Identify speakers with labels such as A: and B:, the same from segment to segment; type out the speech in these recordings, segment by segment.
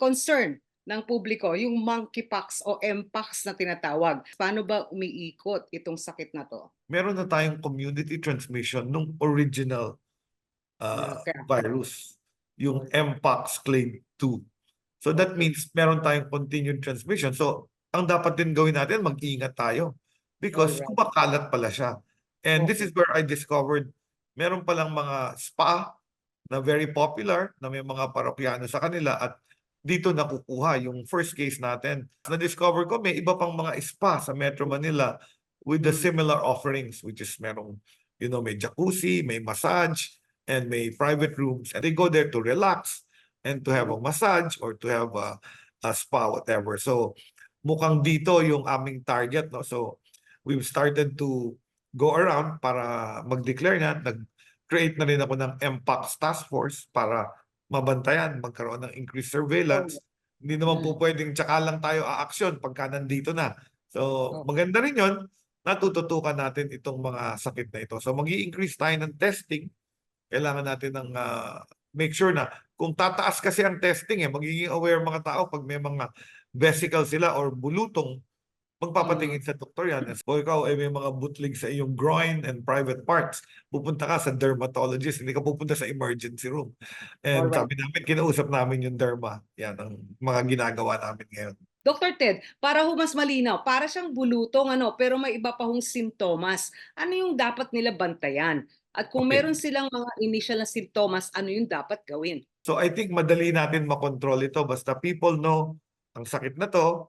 A: concern ng publiko, yung monkeypox o mpox na tinatawag. Paano ba umiikot itong sakit na to?
B: Meron na tayong community transmission nung original uh,
A: Okay.
B: virus, yung Mpox clade 2. So that means meron tayong continued transmission. So ang dapat din gawin natin, mag-ingat tayo because
A: Alright.
B: kumakalat pala siya. And this
A: Okay.
B: is where I discovered meron palang mga spa na very popular na may mga parokyano sa kanila at dito nakukuha yung first case natin. Na-discover ko may iba pang mga spa sa Metro Manila with the
A: Mm.
B: similar offerings which is merong you know may jacuzzi, may massage and may private rooms and they go there to relax and to have a massage or to have a, a spa whatever. So mukhang dito yung aming target no. So we've started to go around para mag-declare na nag-create na rin ako ng MPAX task force para mabantayan, magkaroon ng increased surveillance. Hindi naman po pwedeng tsaka lang tayo aaksyon pagka nandito na. So maganda rin yun, natututukan natin itong mga sakit na ito. So mag increase tayo ng testing. Kailangan natin ng ah, make sure na kung tataas kasi ang testing eh, magiging aware mga tao pag may mga vesicle sila or bulutong, magpapatingin sa doktor yan. Kung ikaw ay may mga butlig sa iyong groin and private parts, pupunta ka sa dermatologist, hindi ka pupunta sa emergency room. And
A: Alright.
B: sabi namin, kinausap namin yung derma. Yan ang mga ginagawa namin ngayon.
A: Dr. Ted, para ho mas malinaw, para siyang bulutong ano, pero may iba pa hong simptomas. Ano yung dapat nila bantayan? At kung
B: Okay.
A: meron silang mga initial na simptomas, ano yung dapat gawin?
B: So I think madali natin makontrol ito basta people know ang sakit na to,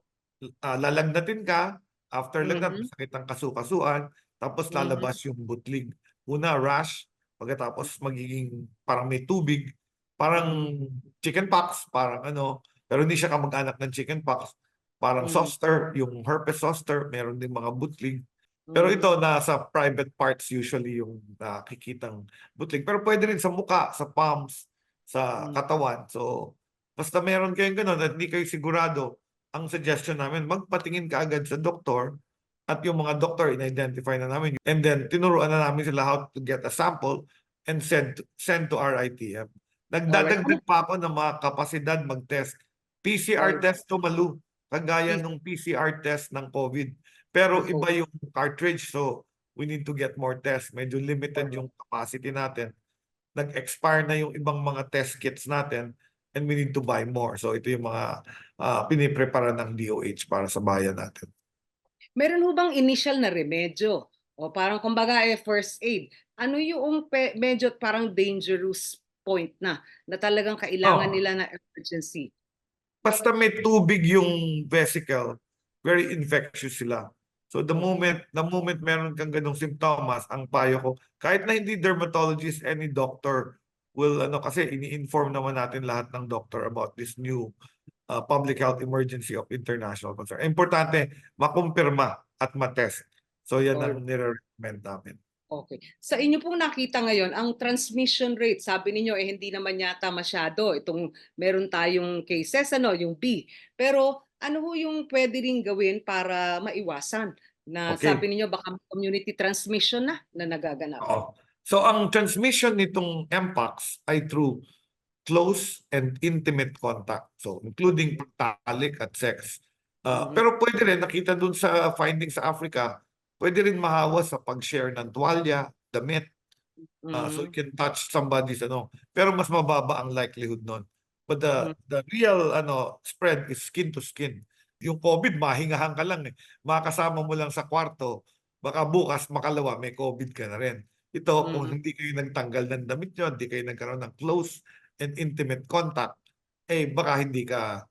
B: ah, lalagnatin ka, after lagnat,
A: Mhm.
B: sakit ang kasukasuan, tapos
A: Mhm.
B: lalabas yung butlig. Una, rash, pagkatapos magiging parang may tubig, parang chickenpox, parang ano, pero hindi siya kamag-anak ng chickenpox. Parang
A: Mhm.
B: zoster, yung herpes zoster, meron din mga butlig. Pero
A: Mm.
B: ito, nasa private parts usually yung nakikitang butlig. Pero pwede rin sa muka, sa palms, sa katawan. So, basta meron kayong ganun at hindi kayo sigurado, ang suggestion namin, magpatingin ka agad sa doktor at yung mga doktor, in-identify na namin. And then, tinuruan na namin sila how to get a sample and send, send to RITM. Nagdadagdag pa ako ng mga kapasidad mag-test. PCR test to malu, kagaya nung PCR test ng COVID. Pero
A: Ng
B: iba yung cartridge, so we need to get more tests. Medyo limited yung capacity natin. Nag-expire na yung ibang mga test kits natin and we need to buy more. So ito yung mga ah, piniprepara ng DOH para sa bayan natin.
A: Meron ho bang initial na remedyo? O parang kumbaga eh, first aid. Ano yung pe- medyo parang dangerous point na na talagang kailangan
B: Oh.
A: nila na emergency?
B: Basta may tubig yung vesicle, very infectious sila. So the moment, the moment meron kang ganong simptomas, ang payo ko, kahit na hindi dermatologist, any doctor will, ano, kasi ini-inform naman natin lahat ng doctor about this new uh, public health emergency of international concern. Importante, makumpirma at matest. So yan ang nire-recommend namin.
A: Okay. Sa inyo pong nakita ngayon, ang transmission rate, sabi ninyo eh hindi naman yata masyado itong meron tayong cases ano, yung B. Pero ano ho yung pwede ring gawin para maiwasan na
B: Okay.
A: sabi ninyo baka community transmission na na nagaganap?
B: Oo. So ang transmission nitong Mpox ay through close and intimate contact. So including pagtalik at sex. Uh. Pero pwede rin, nakita dun sa findings sa Africa, pwede rin mahawa sa pag-share ng tuwalya, damit. Uh, so you
A: Mhm.
B: can touch somebody's ano. Pero mas mababa ang likelihood nun. But the, the real ano spread is skin to skin. Yung COVID, mahingahan ka lang eh. Makasama mo lang sa kwarto, baka bukas makalawa, may COVID ka na rin. Ito, kung
A: Mhm.
B: hindi kayo nagtanggal ng damit nyo, hindi kayo nagkaroon ng close and intimate contact, eh baka hindi ka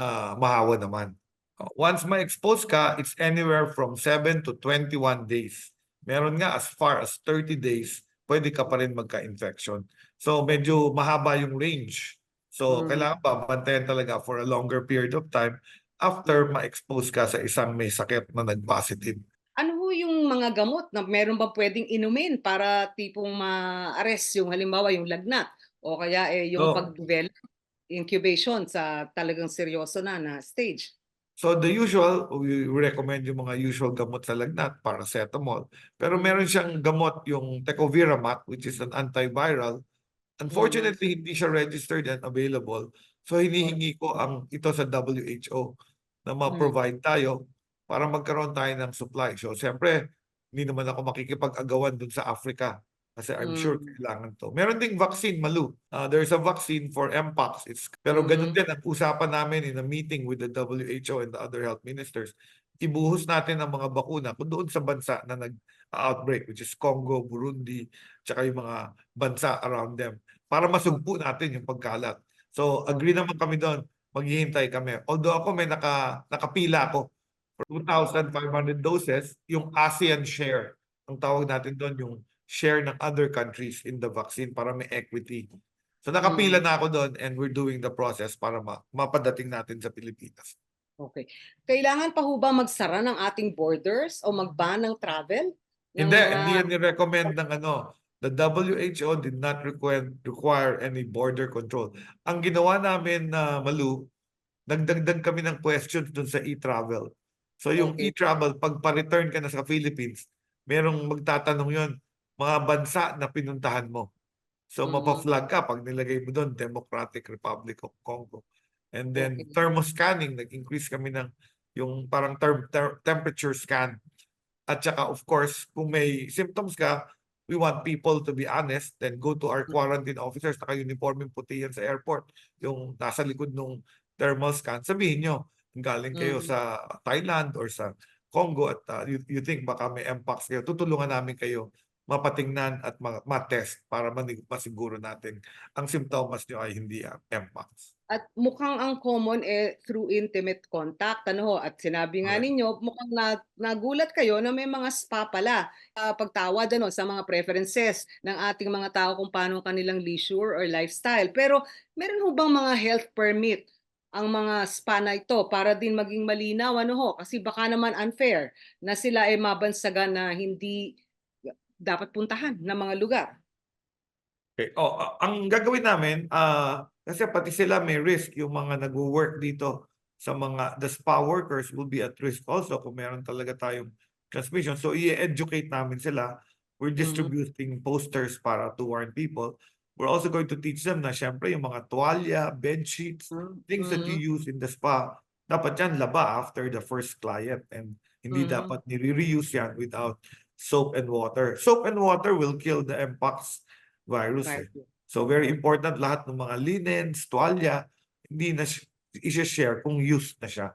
B: ah, mahawa naman. Uh, Once ma-expose ka, it's anywhere from 7 to 21 days. Meron nga as far as 30 days, pwede ka pa rin magka-infection. So medyo mahaba yung range. So
A: Mhm.
B: kailangan ba bantayan talaga for a longer period of time after ma-expose ka sa isang may sakit na nag-positive.
A: Mga gamot na meron ba pwedeng inumin para tipong ma-arrest yung halimbawa yung lagnat o kaya eh yung
B: So-
A: pag-develop incubation sa talagang seryoso na na stage?
B: So the usual, we recommend yung mga usual gamot sa lagnat, paracetamol. Pero meron siyang gamot yung tecovirimat which is an antiviral. Unfortunately, hindi siya registered and available. So hinihingi ko ang ito sa WHO na ma-provide tayo para magkaroon tayo ng supply. So siyempre, hindi naman ako makikipag-agawan dun sa Africa kasi I'm sure
A: Mm.
B: kailangan to. Meron ding vaccine, Malu. Uh, there's a vaccine for Mpox. It's, pero ganun
A: Mhm.
B: din ang usapan namin in a meeting with the WHO and the other health ministers. Ibuhos natin ang mga bakuna kung doon sa bansa na nag-outbreak, which is Congo, Burundi, tsaka yung mga bansa around them para masugpo natin yung pagkalat. So agree naman kami doon, maghihintay kami. Although ako may naka, nakapila ako 2,500 doses, yung ASEAN share. Ang tawag natin doon yung share ng other countries in the vaccine para may equity. So nakapila
A: Mm.
B: na ako doon and we're doing the process para ma mapadating natin sa Pilipinas.
A: Okay. Kailangan pa ho ba magsara ng ating borders o mag-ban ng travel? Ng
B: Hindi,
A: mga-
B: hindi yan ni-recommend ng ano. The WHO did not require, require any border control. Ang ginawa namin na Malu, nagdagdag kami ng questions dun sa e-travel. So yung
A: Okay.
B: e-travel, pag pa-return ka na sa Philippines, merong magtatanong yon mga bansa na pinuntahan mo. So
A: Mhm.
B: mapa-flag ka pag nilagay mo doon, Democratic Republic of Congo. And then
A: Okay.
B: thermoscanning, nag-increase kami ng yung parang term, ter- temperature scan. At saka of course, kung may symptoms ka, we want people to be honest and go to our quarantine officers, naka-uniform yung puti yan sa airport, yung nasa likod ng thermal scan, sabihin nyo, galing kayo
A: Mhm.
B: sa Thailand or sa Congo at uh, you, you think baka may mpox kayo, tutulungan namin kayo mapatingnan at ma- ma-test para masiguro natin ang simptomas nyo ay hindi mpox.
A: At mukhang ang common eh through intimate contact ano ho at sinabi nga
B: Correct.
A: ninyo mukhang na, nagulat kayo na may mga spa pala uh, pagtawad ano sa mga preferences ng ating mga tao kung paano ang kanilang leisure or lifestyle. Pero meron ho bang mga health permit ang mga spa na ito para din maging malinaw ano ho kasi baka naman unfair na sila ay mabansagan na hindi dapat puntahan ng mga lugar.
B: Okay. Oh, ang gagawin namin, ah, kasi pati sila may risk, yung mga nagwo-work dito sa mga, the spa workers will be at risk also kung meron talaga tayong transmission. So, i-educate namin sila. We're
A: Mhm.
B: distributing posters para to warn people. We're also going to teach them na syempre yung mga tuwalya, bed sheets, things that you
A: Mhm.
B: use in the spa, dapat yan laba after the first client and hindi
A: Mhm.
B: dapat nire-reuse yan without soap and water. Soap and water will kill the mpox virus. eh.
A: Right.
B: So very important lahat ng mga linens, tuwalya, hindi na sh- i-share kung used na siya.